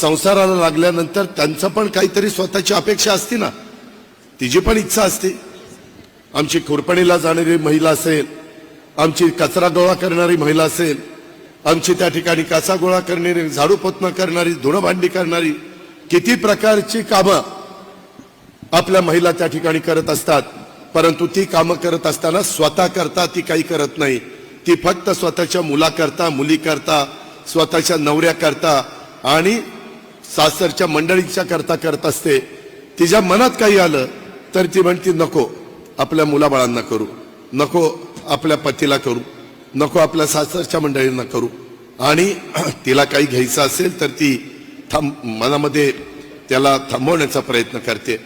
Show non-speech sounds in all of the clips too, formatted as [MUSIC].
संसाराला लागल्यानंतर त्यांचं पण काहीतरी स्वतःची अपेक्षा असते ना. तिची पण इच्छा असते. आमची खुरपणीला जाणारी महिला असेल आमची कचरा गोळा करणारी महिला असेल आमची त्या ठिकाणी कसा गोळा करणारी झाडू पोतणं करणारी धुणं भांडी करणारी किती प्रकारची कामं आपल्या महिला त्या ठिकाणी करत असतात. परंतु ती कामं करत असताना स्वतः करता ती काही करत नाही. ती फक्त स्वतःच्या मुलाकरता मुली करता स्वतःच्या नवऱ्या करता आणि सासरच्या मंडळींच्या करता करत असते तिच्या मनात काही आलं तर ती म्हणती नको आपल्या मुलाबाळांना करू. नको आपल्या पतीला करू. नको आपल्या सासरच्या मंडळींना करू. आणि [CLEARS THROAT] तिला काही घ्यायचं असेल तर ती थांब मनामध्ये त्याला थांबवण्याचा प्रयत्न करते.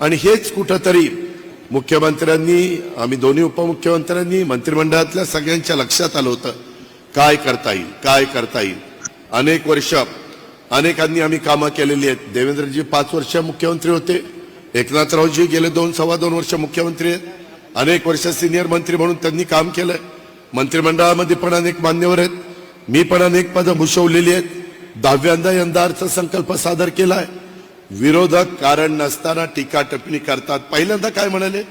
आणि हेच कुठंतरी मुख्यमंत्र्यांनी आम्ही दोन्ही उपमुख्यमंत्र्यांनी मंत्रिमंडळातल्या सगळ्यांच्या लक्षात आलं होतं. काय करता येईल? काय करता येईल? अनेक वर्ष अनेकांनी आम्ही कामं केलेली आहेत. देवेंद्रजी पाच वर्ष मुख्यमंत्री होते. एकनाथरावजी गेले दोन सव्वा दोन वर्ष मुख्यमंत्री आहेत. अनेक वर्ष सिनियर मंत्री म्हणून त्यांनी काम केलंय. मंत्रिमंडळामध्ये पण अनेक मान्यवर आहेत. मी पण अनेक पदं भूषवलेली आहेत. दहाव्यांदा यंदा अर्थसंकल्प सादर केलाय. विरोधक कारण नसताना टीका टिप्पणी करतात. पहिल्यांदा काय म्हणाले?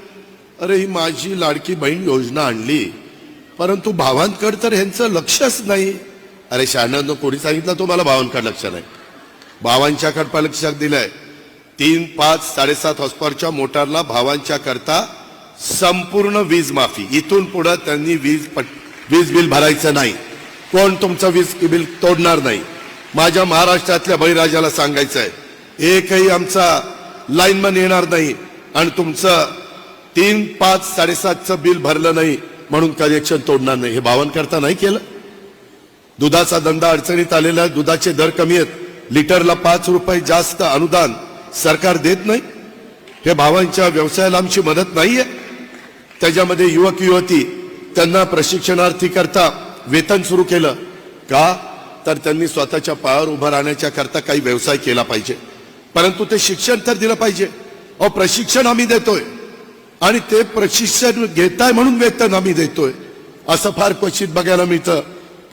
अरे ही माझी लाडकी बहीण योजना आणली. परंतु भावांकड तर ह्यांचं लक्षच नाही. अरे शहाण्णव कोणी सांगितलं? तुम्हाला भावांकड लक्ष नाही भावांच्याकडे पण लक्षात दिलंय. तीन पाच साडेसात हॉस्पॉरच्या मोटारला भावांच्या करता संपूर्ण वीज माफी. इथून पुढे त्यांनी वीज पट- वीज बिल भरायचं नाही. कोण तुमचं वीज बिल तोडणार नाही? माझ्या महाराष्ट्रातल्या बळीराजाला सांगायचं आहे एकही आमचा लाईनमन येणार नाही आणि तुमचं तीन पाच साडेसातचं बिल भरलं नाही म्हणून कनेक्शन तोडणार नाही. हे भावांकरता नाही केलं? दुधाचा धंदा अडचणीत आलेला आहे दुधाचे दर कमी आहेत. लिटरला पाच रुपये जास्त अनुदान सरकार देत नाही. हे भावांच्या व्यवसायाला आमची मदत नाहीये. त्याच्यामध्ये युवक युवती त्यांना प्रशिक्षणार्थी करता वेतन सुरू केलं. का? तर त्यांनी स्वतःच्या पायावर उभं राहण्याच्या करता काही व्यवसाय केला पाहिजे. परंतु ते शिक्षण तर दिलं पाहिजे. अहो प्रशिक्षण आम्ही देतोय. आणि ते प्रशिक्षण घेताय म्हणून वेतन आम्ही देतोय. असं फार क्वचित बघायला मिळतं.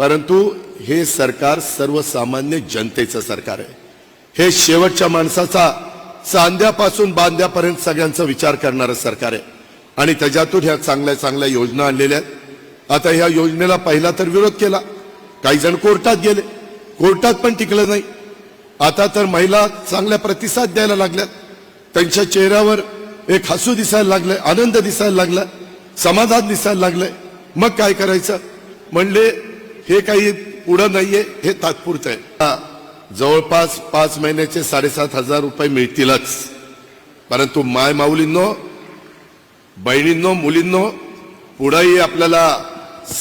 परंतु हे सरकार सर्वसामान्य जनतेचं सरकार आहे. हे शेवटच्या माणसाचा चांद्यापासून बांध्यापर्यंत सगळ्यांचा विचार करणारं सरकार आहे. आणि त्याच्यातून ह्या चांगल्या चांगल्या योजना आणलेल्या आहेत. आता ह्या योजनेला पहिला तर विरोध केला. काही जण कोर्टात गेले. कोर्टात पण टिकलं नाही. आता तर महिला चांगल्या प्रतिसाद द्यायला लागल्यात त्यांच्या चेहऱ्यावर एक हसू दिसायला लागलंय आनंद दिसायला लागलाय समाधान दिसायला लागलंय. मग काय करायचं? म्हणले हे काही पुढं नाहीये हे तात्पुरतं आहे. जवळपास पाच महिन्याचे साडेसात हजार रुपये मिळतीलच. परंतु माय माऊलींनो बहिणींनो मुलींनो पुढंही आपल्याला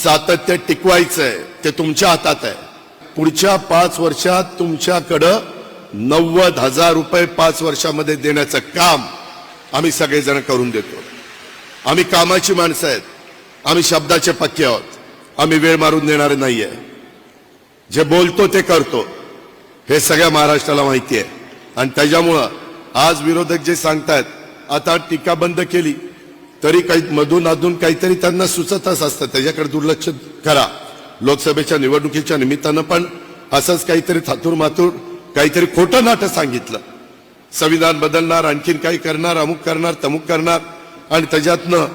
सातत्य टिकवायचं आहे ते तुमच्या हातात आहे. पुढच्या पाच वर्षात तुमच्याकडं नव्वद हजार रुपये पाच वर्षामध्ये देण्याचं काम आम्ही सगळेजण करून देतो. आम्ही कामाची माणसं आहेत. आम्ही शब्दाचे पक्के आहोत. आम्ही वेळ मारून देणारे नाहीये. जे बोलतो ते करतो. हे सगळ्या महाराष्ट्राला माहिती आहे. आणि त्याच्यामुळं आज विरोधक जे सांगतायत आता टीका बंद केली तरी काही मधून अधून काहीतरी त्यांना सुचतच असतं. त्याच्याकडे दुर्लक्ष करा. लोकसभेच्या निवडणुकीच्या निमित्तानं पण असंच काहीतरी थातूर मातूर काहीतरी खोटं नाटक सांगितलं. संविधान बदलणार आणखीन काही करणार अमुक करणार तमुक करणार आणि त्याच्यातनं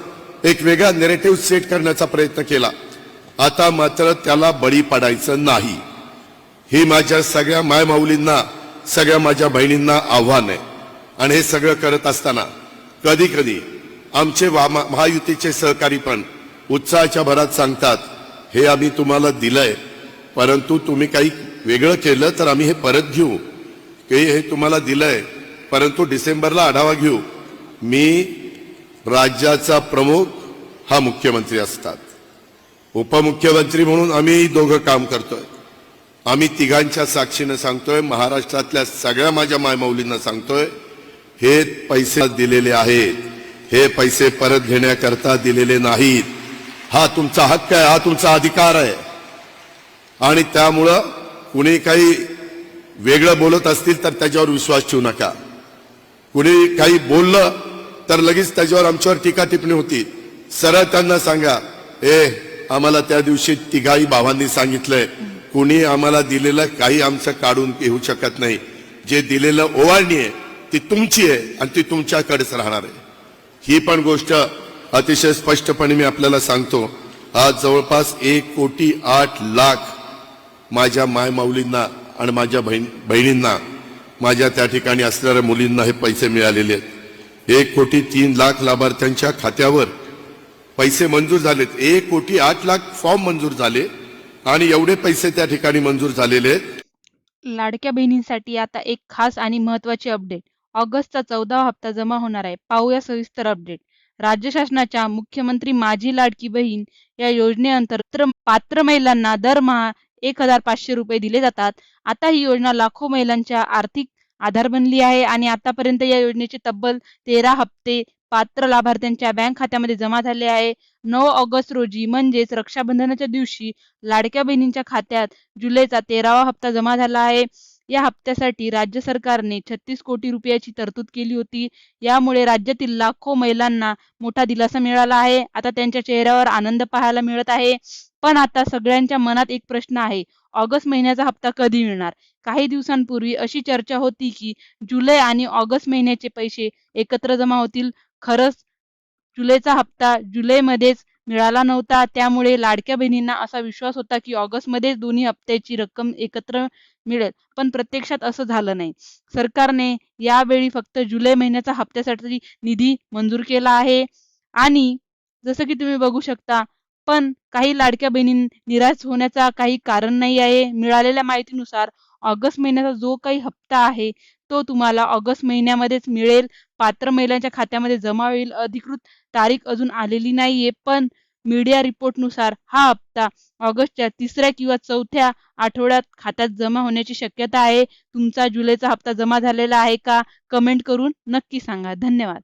एक वेगळा नेरेटिव्ह सेट करण्याचा प्रयत्न केला. आता मात्र त्याला बळी पडायचं नाही. हे माझ्या सगळ्या मायमाऊलींना सगळ्या माझ्या बहिणींना आव्हान आहे. आणि हे सगळं करत असताना कधी कधी आमचे वा- मा- महायुतीचे सहकारी पण उत्साहाच्या भरात सांगतात हे आम्ही तुम्हाला दिलंय परंतु तुम्ही काही वेगळं केलं तर आम्ही हे परत घेऊ. की हे तुम्हाला दिलंय परंतु डिसेंबरला आढावा घेऊ. मी राज्याचा प्रमुख हा मुख्यमंत्री असतात. उपमुख्यमंत्री म्हणून आम्ही दोघं काम करतोय. आम्ही तिघांच्या साक्षीनं सांगतोय महाराष्ट्रातल्या सगळ्या माझ्या मायमौलींना सांगतोय हे पैसे दिलेले आहेत. हे पैसे परत घेण्याकरता दिलेले नाहीत. हा तुमचा हक्क आहे हा तुमचा अधिकार आहे. आणि त्यामुळं कुणी काही वेगळं बोलत असतील तर त्याच्यावर विश्वास ठेवू नका. कुणी काही बोललं तर लगेच त्याच्यावर आमच्यावर टीका टिप्पणी होती. सरळ त्यांना सांगा ए आम्हाला त्या दिवशी तिघाही भावांनी सांगितलंय कुणी आम्हाला दिलेलं काही आमचं काढून घेऊ शकत नाही. जे दिलेलं ओवाळणी आहे ती तुमची आहे आणि ती तुमच्याकडेच राहणार आहे. ही पण गोष्ट अतिशय स्पष्टपणे मी आपल्याला सांगतो. आज जवळपास एक कोटी आठ लाख माझ्या माय माऊलींना आणि माझ्या बहीण बहिणींना माझ्या त्या ठिकाणी असणाऱ्या मुलींना हे पैसे मिळालेले आहेत. एक कोटी तीन लाख लाभार्थ्यांच्या खात्यावर पैसे मंजूर झालेत. एक कोटी आठ लाख फॉर्म मंजूर झाले आणि एवढे पैसे त्या ठिकाणी मंजूर झालेले आहेत. लाडक्या बहिणींसाठी आता एक खास आणि महत्वाची अपडेट ऑगस्टचा चौदावा हप्ता जमा होणार आहे. पाहूया सविस्तर अपडेट राज्य शासनाच्या मुख्यमंत्री माझी लाडकी बहीण या योजनेअंतर्गत पात्र महिलांना दरमहा एक हजार पाचशे रुपये दिले जातात. आता ही योजना लाखो महिलांच्या आर्थिक आधार बनली आहे आणि आतापर्यंत या योजनेचे तब्बल तेरा हप्ते पात्र लाभार्थ्यांच्या बँक खात्यामध्ये जमा झाले आहे. नऊ ऑगस्ट रोजी म्हणजेच रक्षाबंधनाच्या दिवशी लाडक्या बहिणींच्या खात्यात जुलैचा तेरावा हप्ता जमा झाला आहे. या हप्त्यासाठी राज्य सरकारने छत्तीस कोटी रुपयाची तरतूद केली होती. यामुळे राज्यातील लाखो महिलांना मोठा दिलासा मिळाला आहे. आता त्यांच्या चेहऱ्यावर आनंद पाहायला मिळत आहे. पण आता सगळ्यांच्या मनात एक प्रश्न आहे. ऑगस्ट महिन्याचा हप्ता कधी मिळणार? काही दिवसांपूर्वी अशी चर्चा होती की जुलै आणि ऑगस्ट महिन्याचे पैसे एकत्र जमा होतील. खरंच जुलैचा हप्ता जुलैमध्येच मिळाला नव्हता. त्यामुळे लाडक्या बहिणींना असा विश्वास होता की ऑगस्टमध्येच दोन्ही हप्त्याची रक्कम एकत्र मिळेल. पण प्रत्यक्षात असं झालं नाही. सरकारने यावेळी फक्त जुलै महिन्याचा हप्त्यासाठी निधी मंजूर केला आहे. आणि जसं की तुम्ही बघू शकता पण काही लाडक्या बहिणी निराश होण्याचा काही कारण नाही आहे. मिळालेल्या माहितीनुसार ऑगस्ट महिन्याचा जो काही हप्ता आहे तो तुम्हाला ऑगस्ट महिन्यामध्येच मिळेल. पात्र महिलांच्या खात्यामध्ये जमा होईल. अधिकृत तारीख अजून आलेली नाहीये पण मीडिया रिपोर्टनुसार हा हप्ता ऑगस्टच्या तिसऱ्या किंवा चौथ्या आठवड्यात खात्यात जमा होण्याची शक्यता आहे. तुमचा जुलैचा हप्ता जमा झालेला आहे का? कमेंट करून नक्की सांगा. धन्यवाद.